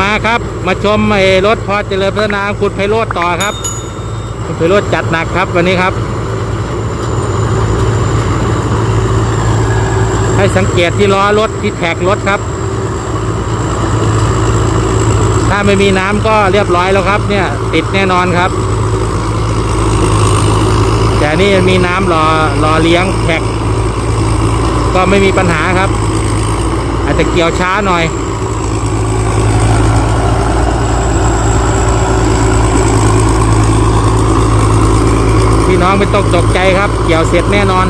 มาครับ มาชมไอ้รถพอเจริญพัฒนาคุณไพโรดต่อครับ คุณไพโรดจัดหนักครับวันนี้ครับ ให้สังเกตที่ล้อรถที่แท็กรถครับ ถ้าไม่มีน้ำก็เรียบร้อยแล้วครับ เนี่ย ติดแน่นอนครับ แต่นี่มีน้ำรอรอเลี้ยงแท็ก ก็ไม่มีปัญหาครับ อาจจะเกี่ยวช้าหน่อย พี่ น้องไม่ต้องตกใจครับ เกี่ยวเสร็จแน่นอน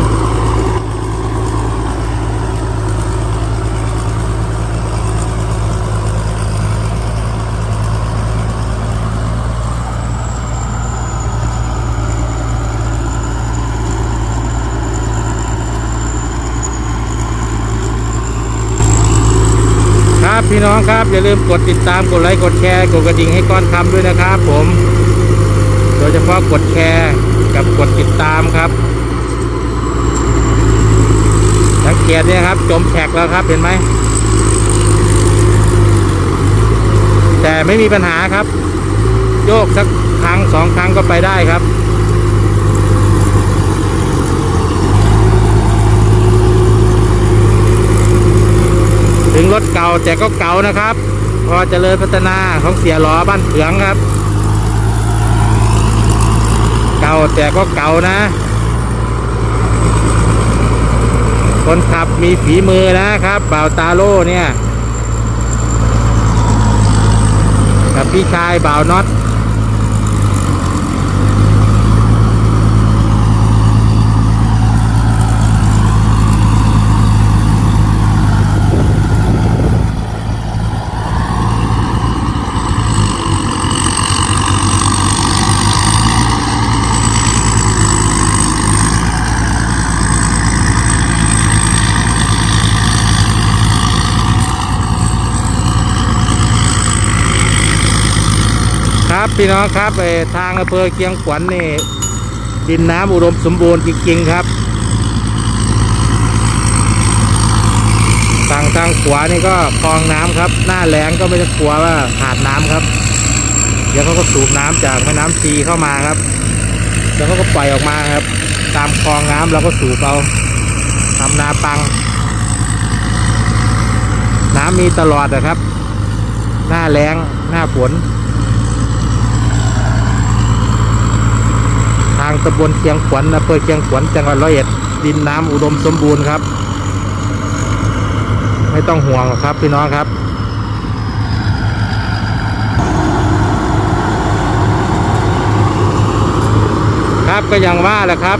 ครับพี่น้องครับ อย่าลืมกดติดตามกดไลค์กดแชร์กดกระดิ่งให้ก้อนคำด้วยนะครับผม โดยเฉพาะกดแชร์ กับกดติดตามครับสังเกตเนี่ยครับจมแทกแล้วครับเห็นไหม แต่ไม่มีปัญหาครับ โยกสักครั้งสองครั้งก็ไปได้ครับถึงรถเก่าแต่ก็เก่านะครับ พอเจริญพัฒนาของเสียหลอบ้านเผืองครับ ก่าแต่ก็เก่านะ คนขับมีฝีมือนะครับบ่าวตาโล่เนี่ย กับพี่ชายบ่าวน็อต ครับพี่น้องครับทางอำเภอเกียงขวัญนี่ดินน้ำอุดมสมบูรณ์จริงๆครับฝั่งทางขวานี่ก็คลองน้ำครับ หน้าแล้งก็ไม่ต้องกลัวว่าขาดน้ำครับ เดี๋ยวเขาก็สูบน้ำจากแม่น้ำชีเข้ามาครับแล้วเขาก็ปล่อยออกมาครับ ตามคลองน้ำเราก็สูบเอาทำนาปัง น้ำมีตลอดนะครับ หน้าแล้งหน้าฝนางตำบลเชียงขวัญอำเภอเชียงขวัญจังหวัดร้อยเอ็ดดินน้ำอุดมสมบูรณ์ครับ ไม่ต้องห่วงหรอกครับพี่น้องครับครับก็อย่างว่าแหละครับ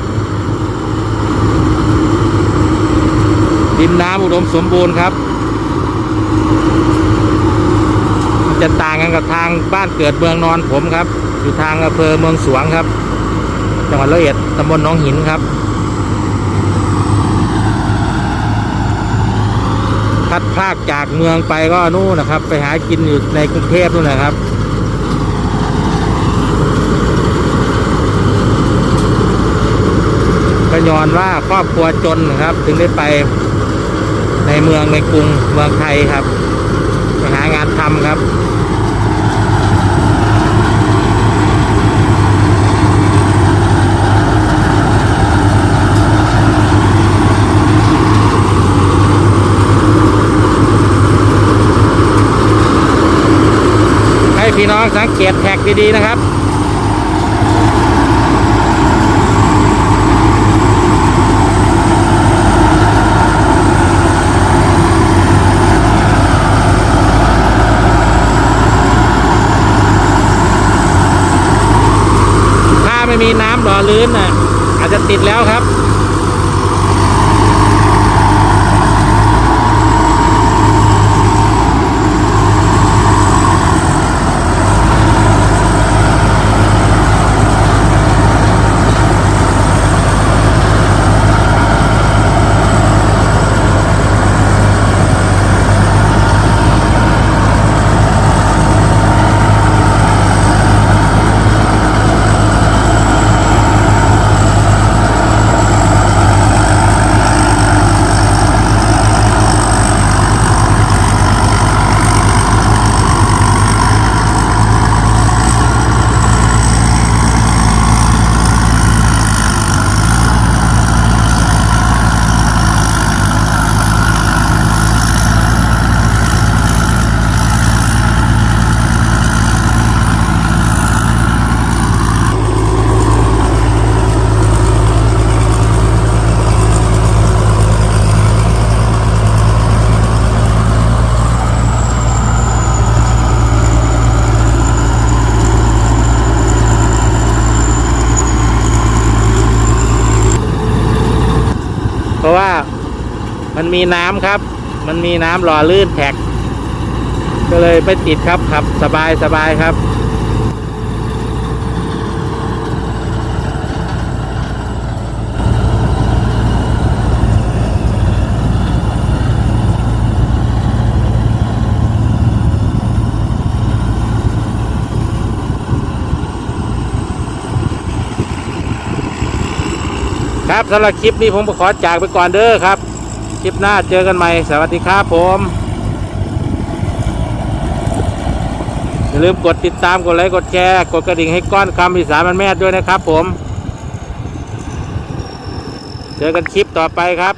ดินน้ำอุดมสมบูรณ์ครับ จะต่างกันกับทางบ้านเกิดเมืองนอนผมครับ อยู่ทางอำเภอเมืองสวงครับ จังหวัดร้อยเอ็ดตำบลหนองหินครับ พัดพลากจากเมืองไปก็นู่นนะครับ ไปหากินอยู่ในกรุงเทพนู่นนะครับก็ย้อนว่าครอบครัวจนนะครับ ถึงได้ไปในเมืองในกรุงเมืองไทยครับไปหางานทำครับ พี่น้องสังเกตแท็กดีๆนะครับถ้าไม่มีน้ำหล่อลื่นน่ะอาจจะติดแล้วครับ ราะว่ามันมีน้ำครับ มันมีน้ำหล่อลื่นแท็ก ก็เลยไปติดครับขับสบายสบายครับ ครับสำหรับคลิปนี้ผมขอจากไปก่อนเด้อครับ คลิปหน้าเจอกันใหม่ สวัสดีครับผมอย่าลืมกดติดตามกดไลค์กดแชร์กดกระดิ่งให้ก้อนคำอีสานมันแม่ด้วยนะครับผม เจอกันคลิปต่อไปครับ